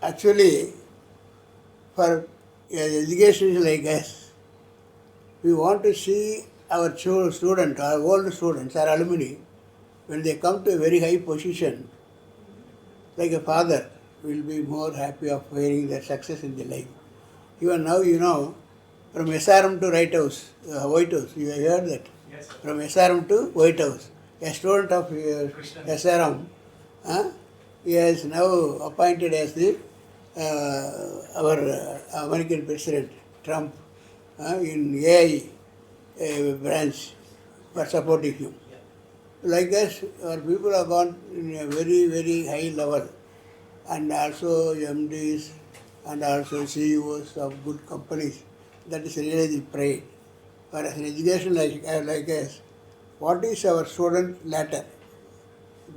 Actually, for education like us, we want to see our chu- student, our old students, our alumni, when they come to a very high position, like a father, will be more happy of hearing their success in their life. Even now, you know, from SRM to White House, uh, White House, you have heard that. Yes, sir. From SRM to White House, a student of uh. SRM, uh, he is now appointed as the uh, our uh, American President Trump uh, in AI uh, branch for supporting him. Like us, our people have gone in a very, very high level, and also MDs and also CEOs of good companies. That is really the pride. Whereas in education like, uh, like us, what is our student later?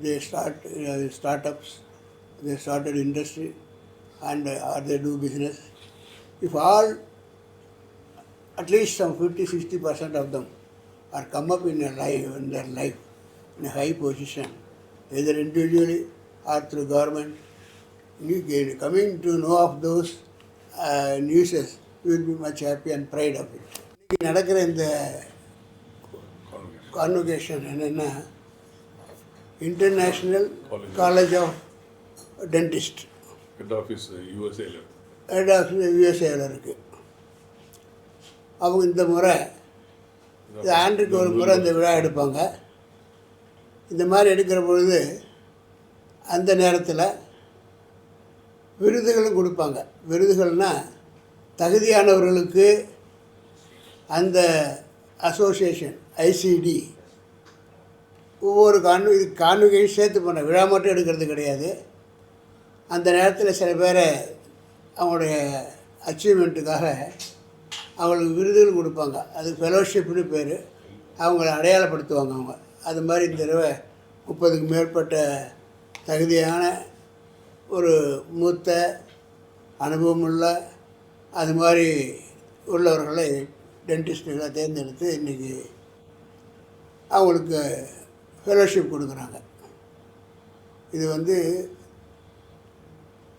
They start uh, startups, they started industry, and uh, or they do business. If all, at least some 50 60 percent of them are come up in a life in their life in a high position, either individually or through government. You get- Coming to know of those uh, newses, you will be much happy and proud of it. இன்னைக்கு நடக்கிற இந்த convocation என்னென்னா international college of dentist head office யூஎஸ்ஏல head office யூஎஸ்ஏவில் இருக்குது அவங்க இந்த முறை இந்த ஆண்டுக்கு ஒரு முறை இந்த விழா எடுப்பாங்க. இந்த மாதிரி எடுக்கிற பொழுது அந்த நேரத்தில் விருதுகளும் கொடுப்பாங்க. விருதுகள்னால் தகுதியானவர்களுக்கு அந்த அசோசியேஷன் ஐசிடி ஒவ்வொரு கான்வ இது கான்வகேஷன் சேர்த்து பண்ண விழா மட்டும் எடுக்கிறது கிடையாது. அந்த நேரத்தில் சில பேர் அவங்களுடைய அச்சீவ்மெண்ட்டுக்காக அவங்களுக்கு விருதுகள் கொடுப்பாங்க. அது ஃபெலோஷிப்னு பேர். அவங்கள அடையாளப்படுத்துவாங்க அவங்க. அது மாதிரி இந்த தடவை முப்பதுக்கு மேற்பட்ட தகுதியான ஒரு மூத்த அனுபவமுள்ள அது மாதிரி உள்ளவர்களை டென்டிஸ்ட்டுகளை தேர்ந்தெடுத்து இன்றைக்கி அவங்களுக்கு ஃபெலோஷிப் கொடுக்குறாங்க. இது வந்து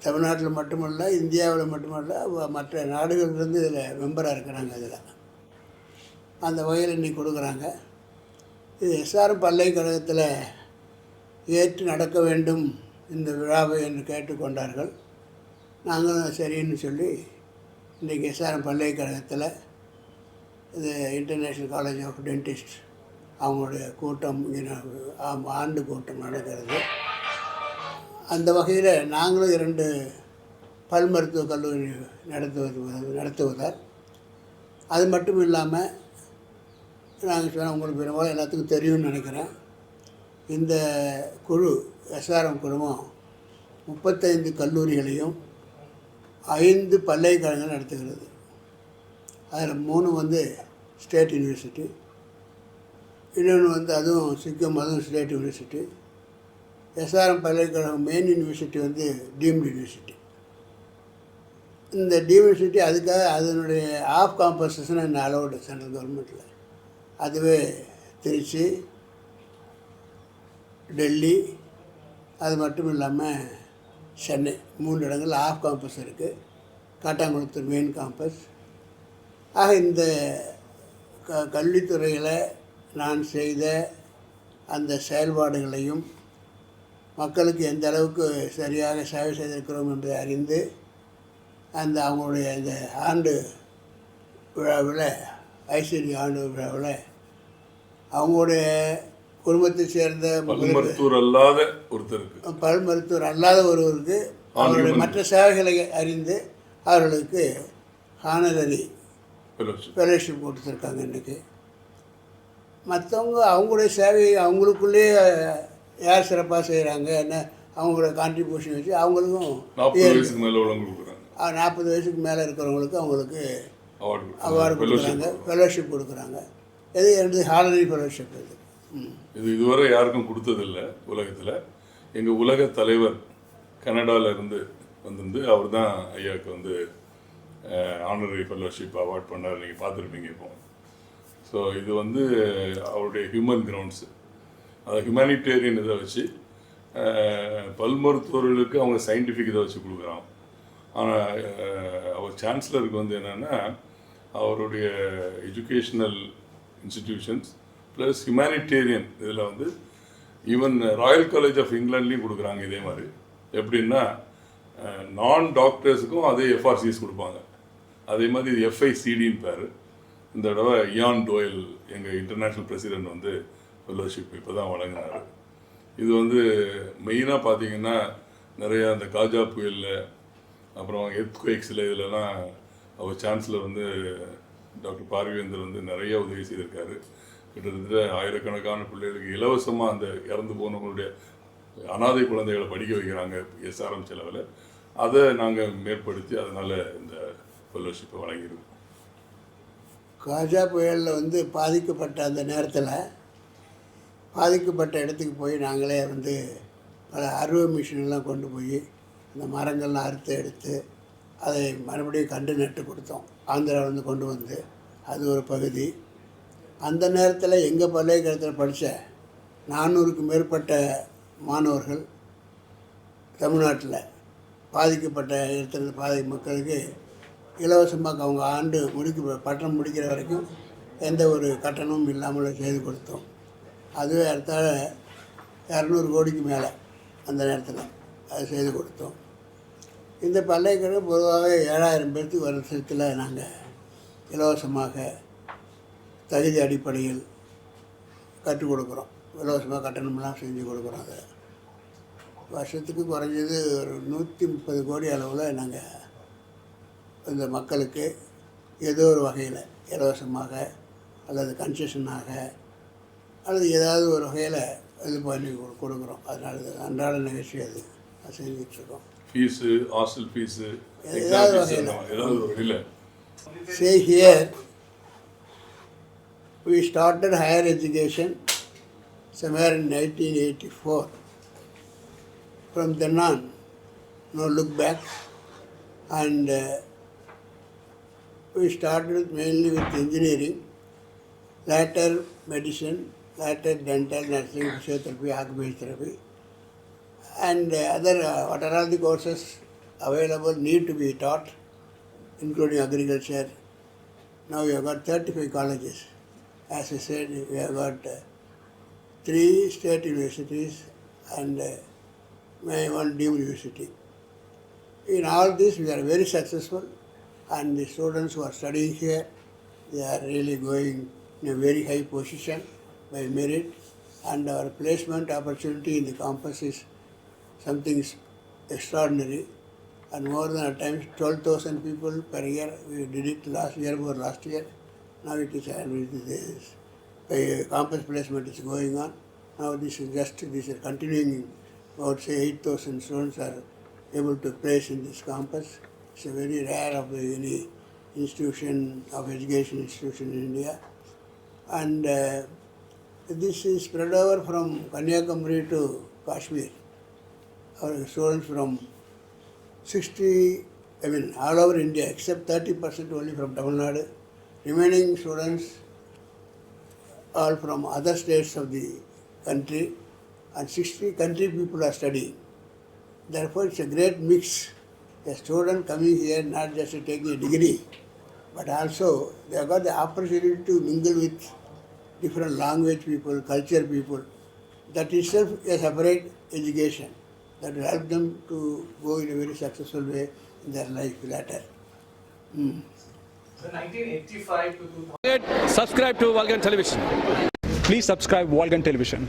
தமிழ்நாட்டில் மட்டுமல்ல இந்தியாவில் மட்டுமல்ல மற்ற நாடுகள்லேருந்து இதில் மெம்பராக இருக்கிறாங்க இதில். அந்த வகையில் இன்னைக்கு கொடுக்குறாங்க. இது எஸ்ஆர்எம் பல்கலைக்கழகத்தில் ஏற்று நடக்க வேண்டும் இந்த விழாவை என்று கேட்டுக்கொண்டார்கள். நாங்களும் சரின்னு சொல்லி இன்றைக்கி எஸ்ஆர்எம் பல்கலைக்கழகத்தில் இது இன்டர்நேஷ்னல் காலேஜ் ஆஃப் டென்டிஸ்ட் அவங்களுடைய கூட்டம் இங்கே ஆண்டு கூட்டம் நடக்கிறது. அந்த வகையில் நாங்களும் இரண்டு பல் மருத்துவக் கல்லூரி நடத்துவது நடத்துவதால் அது மட்டும் இல்லாமல் நாங்கள் சொன்ன உங்களுக்கு பெரும்பாலும் எல்லாத்துக்கும் தெரியும்னு நினைக்கிறேன். இந்த குழு எஸ்ஆர்எம் குழுமம் முப்பத்தைந்து கல்லூரிகளையும் ஐந்து பல்கலைக்கழகங்கள் நடத்துகிறது. அதில் மூணு வந்து ஸ்டேட் யூனிவர்சிட்டி இன்னொன்று வந்து அதுவும் சிக்கிம் அதுவும் ஸ்டேட் யூனிவர்சிட்டி. எஸ்ஆர்எம் பல்கலைக்கழகம் மெயின் யூனிவர்சிட்டி வந்து டீம்டு யூனிவர்சிட்டி. இந்த டீம் யூனிவர்சிட்டி அதுக்காக அதனுடைய ஆஃப் காம்பன்சேஷன் என்ன அலோடு சென்ட்ரல் கவர்மெண்ட்டில் அதுவே திருச்சி டெல்லி அது மட்டும் இல்லாமல் சென்னை. மூன்று இடங்கள் ஆஃப் காம்பஸ் இருக்குது காட்டாங்குளத்தூர் மெயின் காம்பஸ். ஆக இந்த க கல்வித்துறையில் நான் செய்த அந்த செயல்பாடுகளையும் மக்களுக்கு எந்த அளவுக்கு சரியாக சேவை செய்திருக்கிறோம் என்று அறிந்து அந்த அவங்களுடைய இந்த ஆண்டு விழாவில் ஐஸ்வர்ய ஆண்டு விழாவில் அவங்களுடைய குடும்பத்தை சேர்ந்த மருத்துவர் அல்லாத ஒருத்தருக்கு பல் மருத்துவர் அல்லாத ஒருவருக்கு அவருடைய மற்ற சேவைகளை அறிந்து அவர்களுக்கு ஹானரரி ஃபெலோஷிப் கொடுத்துருக்காங்க இன்றைக்கி மற்றவங்க அவங்களுடைய சேவையை அவங்களுக்குள்ளேயே யார் சிறப்பாக செய்கிறாங்க என்ன அவங்களோட கான்ட்ரிபியூஷன் வச்சு அவங்களுக்கும் நாற்பது வயசுக்கு மேலே உள்ளவங்க கொடுக்குறாங்க. நாற்பது வயசுக்கு மேலே இருக்கிறவங்களுக்கு அவங்களுக்கு அவார்டு அவார்டு கொடுக்குறாங்க ஃபெலோஷிப் கொடுக்குறாங்க. இது எனது ஹானரரி ஃபெலோஷிப் இது. ம். இது இதுவரை யாருக்கும் கொடுத்ததில்ல உலகத்தில். எங்கள் உலக தலைவர் கனடால இருந்து வந்திருந்து அவர் தான் ஐயாவுக்கு வந்து ஆனரரி ஃபெலோஷிப் அவார்ட் பண்ணார். நீங்கள் பார்த்துருப்பீங்க இப்போ. ஸோ இது வந்து அவருடைய ஹியூமன் கிரவுண்ட்ஸு அதை ஹியூமனிடேரியன் இதை வச்சு பல் மருத்துவர்களுக்கு அவங்க சயின்டிஃபிக் இதை வச்சு கொடுக்குறாங்க. ஆனால் அவர் சான்சலருக்கு வந்து என்னென்னா அவருடைய எஜுகேஷ்னல் இன்ஸ்டிடியூஷன்ஸ் ப்ளஸ் ஹியூமனிடேரியன் இதில் வந்து ஈவன் ராயல் காலேஜ் ஆஃப் இங்கிலாண்ட்லேயும் கொடுக்குறாங்க இதே மாதிரி. எப்படின்னா நான் டாக்டர்ஸுக்கும் அதே எஃப்ஆர்சிஎஸ் கொடுப்பாங்க. அதே மாதிரி இது எஃப்ஐசிடின்னு பேர். இந்த தடவை இயான் டோயல் எங்கள் இன்டர்நேஷ்னல் பிரசிடென்ட் வந்து ஃபெல்லோஷிப் இப்போ தான் வழங்கினார். இது வந்து மெயினாக பார்த்தீங்கன்னா நிறையா இந்த காஜா புயலில் அப்புறம் எர்த்குவேக்ஸில் இதிலலாம் அவர் சான்சலர் வந்து டாக்டர் பார்வேந்தர் வந்து நிறைய உதவி செய்திருக்காரு. கிட்டத்தட்ட ஆயிரக்கணக்கான பிள்ளைகளுக்கு இலவசமாக அந்த இறந்து போனவங்களுடைய அனாதை குழந்தைகளை படிக்க வைக்கிறாங்க எஸ்ஆர்எம் செலவில். அதை நாங்கள் மேற்படுத்தி அதனால் இந்த ஃபெல்லோஷிப்பை வழங்கியிருக்கோம். காஜா புயலில் வந்து பாதிக்கப்பட்ட அந்த நேரத்தில் பாதிக்கப்பட்ட இடத்துக்கு போய் நாங்களே வந்து பல அறுவை மிஷினெல்லாம் கொண்டு போய் அந்த மரங்கள்லாம் அறுத்து எடுத்து அதை மறுபடியும் கண்டு நட்டு கொடுத்தோம். ஆந்திராவிலேருந்து கொண்டு வந்து அது ஒரு பகுதி. அந்த நேரத்தில் எங்கள் பல்கலைக்கழகத்தில் படித்த நானூறுக்கு மேற்பட்ட மாணவர்கள் தமிழ்நாட்டில் பாதிக்கப்பட்ட இடத்துல பாதி மக்களுக்கு இலவசமாக அவங்க ஆண்டு முடிக்க பட்டம் முடிக்கிற வரைக்கும் எந்த ஒரு கட்டணமும் இல்லாமல் செய்து கொடுத்தோம். அதுவே அடுத்தால இரநூறு கோடிக்கு மேலே அந்த நேரத்தில் அது செய்து கொடுத்தோம். இந்த பல்கலைக்கழகம் பொதுவாகவே ஏழாயிரம் பேர்த்துக்கு வருஷத்தில் நாங்கள் இலவசமாக தகுதி அடிப்படையில் கற்றுக் கொடுக்குறோம். இலவசமாக கட்டணம்லாம் செஞ்சு கொடுக்குறோம். அதை வருஷத்துக்கு குறைஞ்சது ஒரு நூற்றி முப்பது கோடி அளவில் நாங்கள் இந்த மக்களுக்கு ஏதோ ஒரு வகையில் இலவசமாக அல்லது கன்செஷனாக அல்லது ஏதாவது ஒரு வகையில் இது பண்ணி கொடு- கொடுக்குறோம் அதனால இது அன்றாட நிகழ்ச்சி அது அது செஞ்சிட்ருக்கோம் ஃபீஸு ஹாஸ்டல் ஃபீஸு ஏதாவது வகையில. ஏதாவது வகையில் Say here, we started higher education somewhere in 1984. From then on, no look back, and uh, we started mainly with engineering, later medicine, later dental, nursing, physiotherapy, occupational therapy, and uh, other uh, what are all the courses available need to be taught including agriculture. Now we have got 35 colleges. As I said, we have got uh, three state universities and uh, my one deemed university. In all this, we are very successful, and the students who are studying here, they are really going in a very high position by merit, and our placement opportunity in the campus is something extraordinary and more than at times 12,000 people per year. We did it last year or last year. Now it is it is campus placement is going on. Now this is just this is continuing. About say 8,000 students are able to place in this campus. It's a very rare of any institution of education institution in India, and uh, this is spread over from Kanyakumari to Kashmir. Our students from 60, I mean, all over India, except 30% only from Tamil Nadu. Remaining students all from other states of the country, and 60 country people are studying. Therefore, it's a great mix. A student coming here not just to take a degree, but also they have got the opportunity to mingle with different language people, culture people. That itself a separate education that will help them to go in a very successful way in their life later. Mm. So 1985 to 2000. subscribe to Vulcan Television. Please subscribe Volgan Television.